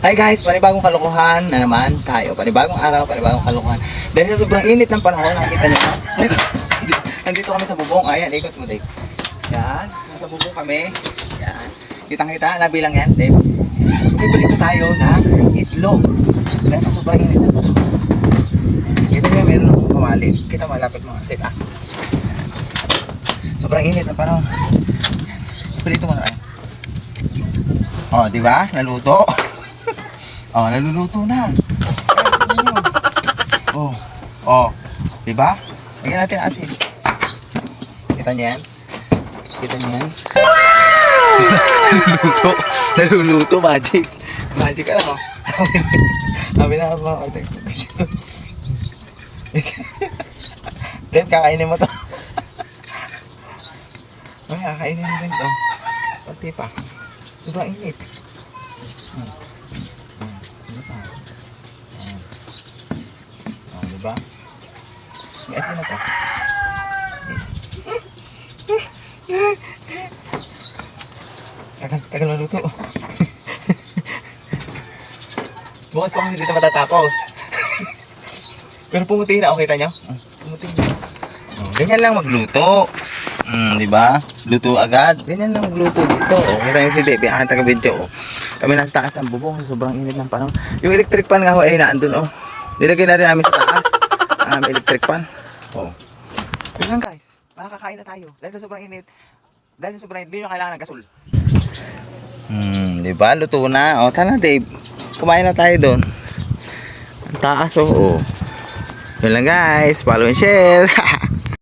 Hi guys, panibagong kalokohan na naman tayo. Panibagong araw, panibagong kalokohan. Dahil sa sobrang init ng panahon, nakikita niyo. Nandito kami sa bubong. Ayan, ikot mo, Dave. Yan, nasa bubong kami. Yan. Kitang-kita, labi lang yan, Dave. Magpiprito tayo ng itlog. Dahil sa sobrang init ng panahon. Kita niyo, meron akong kamali. Kita malapit mga Dave, ah. Sobrang init ng panahon. Prito mo na. Oh, di ba? Naluto. oh, naluluto na. Oh. Oh. Di ba? Lagyan natin asin. Kita niyo yan? Kita niyo yan? naluluto. Naluluto, magic. Magic ka lang, oh. Sabi na ako karte. Dave, kakainin mo to. Ay, kakainin mo rin to. Pati pa. Sobrang init. Hmm. Diba? May asin na to. Tagal, tagal maluto. Bukas pa kami dito matatapos. Pero pumuti na, okay kita nyo? Pumuti na. Oh, ganyan lang magluto. Mm, di ba? Luto agad. Ganyan lang magluto dito. Oh, kita niyo si Debbie, ang taga video. Oh. Kami nasa taas ng bubong, sobrang init ng panahon. Yung electric fan nga ho ay naandun oh. Nilagay na rin namin sa taas. Um, electric fan. Oh. Yun lang guys. Makakakain na tayo. Dahil sa sobrang init. Dahil sa sobrang init, hindi nyo kailangan ng gasol. Hmm, di ba? Luto na. O, tara Dave. Kumain na tayo doon. Ang taas oh. oh. Yun lang guys. Follow and share.